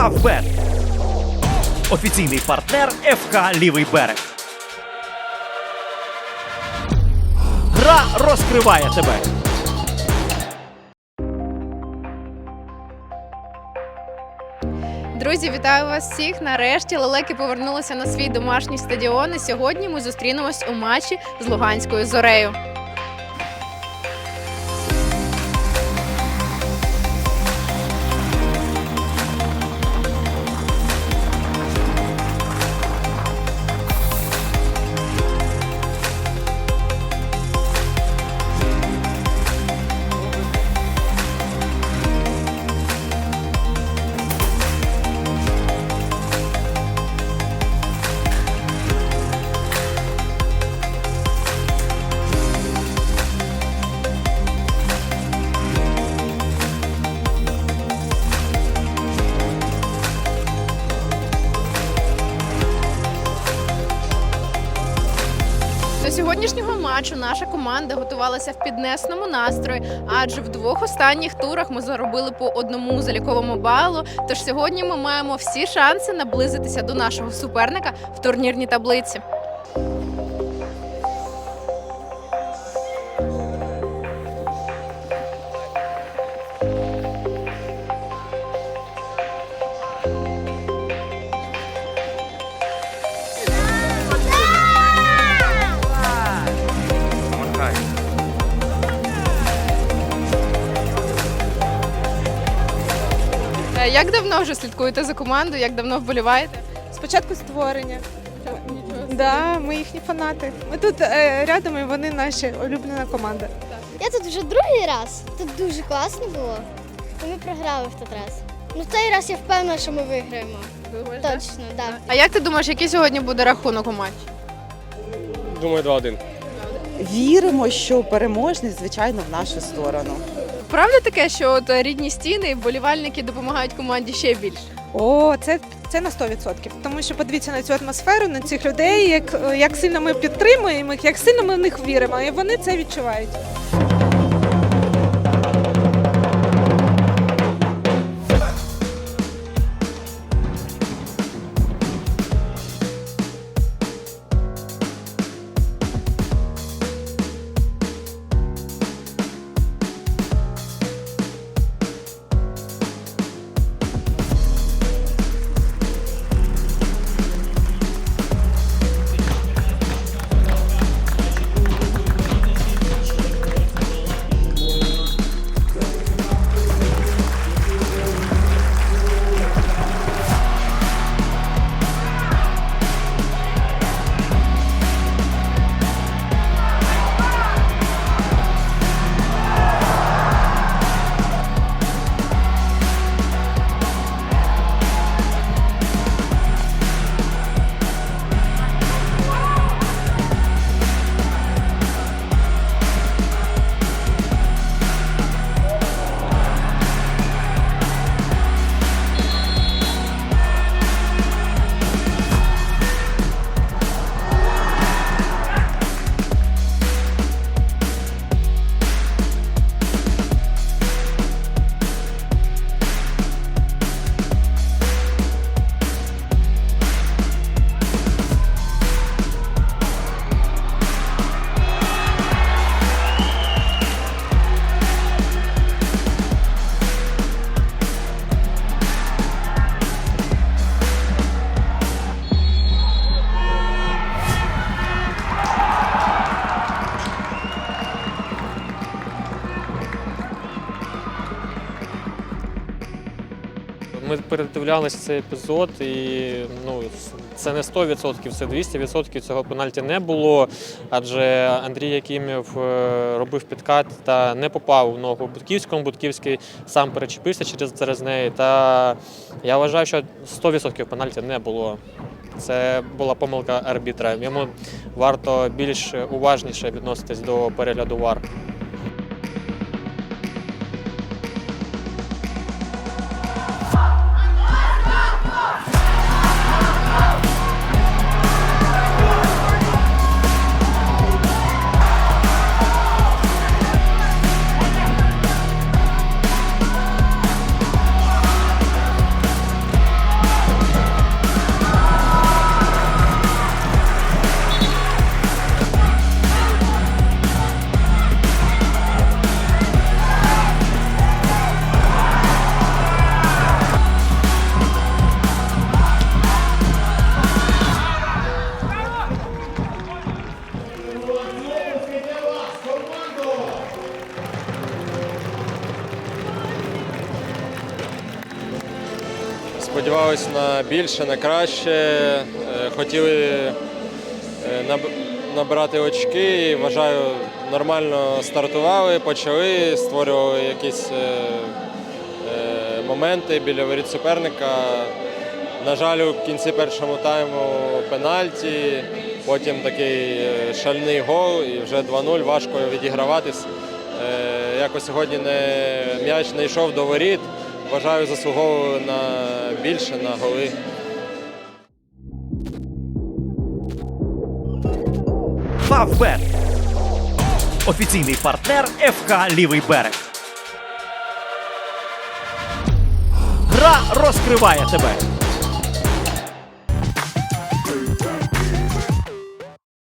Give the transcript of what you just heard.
Фавбет. Офіційний партнер ФК Лівий берег. Гра розкриває тебе. Друзі, вітаю вас всіх. Нарешті лелеки повернулися на свій домашній стадіон. І сьогодні ми зустрінемось у матчі з Луганською зорею. До сьогоднішнього матчу наша команда готувалася в піднесному настрої, адже в двох останніх турах ми заробили по одному заліковому балу. Тож сьогодні ми маємо всі шанси наблизитися до нашого суперника в турнірній таблиці. Як давно вже слідкуєте за командою? Як давно вболіваєте? Спочатку створення. Да, ми їхні фанати. Ми тут е, рядом і вони наші улюблена команда. Я тут вже другий раз. Тут дуже класно було. І ми програли в той раз. Ну цей раз я впевнена, що ми виграємо. Точно, так. А як ти думаєш, який сьогодні буде рахунок у матчі? Думаю, 2-1. Віримо, що переможність, звичайно, в нашу сторону. Правда таке, що от рідні стіни і вболівальники допомагають команді ще більше? О, це, це на 100%. Тому що подивіться на цю атмосферу, на цих людей, як, як сильно ми підтримуємо їх, як сильно ми в них віримо, і вони це відчувають. Ми передивлялися цей епізод, і ну, це не 100%, це 200% цього пенальті не було. Адже Андрій Якимів е, робив підкат та не попав в ногу Будківському. Будківський сам перечепився через, через неї. Та я вважаю, що 100% пенальті не було. Це була помилка арбітра. Йому варто більш уважніше відноситись до перегляду ВАР. Сподівалися на більше, на краще. Е, Хотіли е, наб- набрати очки вважаю, нормально стартували, почали, створювали якісь е, моменти біля воріт суперника. На жаль, у кінці першого тайму пенальті, потім такий шальний гол і вже 2-0, важко відіграватись. Якось сьогодні не, м'яч не йшов до воріт. Вважаю, заслуговували на більше, на голи. Фавбет. Офіційний партнер ФК Лівий берег. Гра розкриває тебе.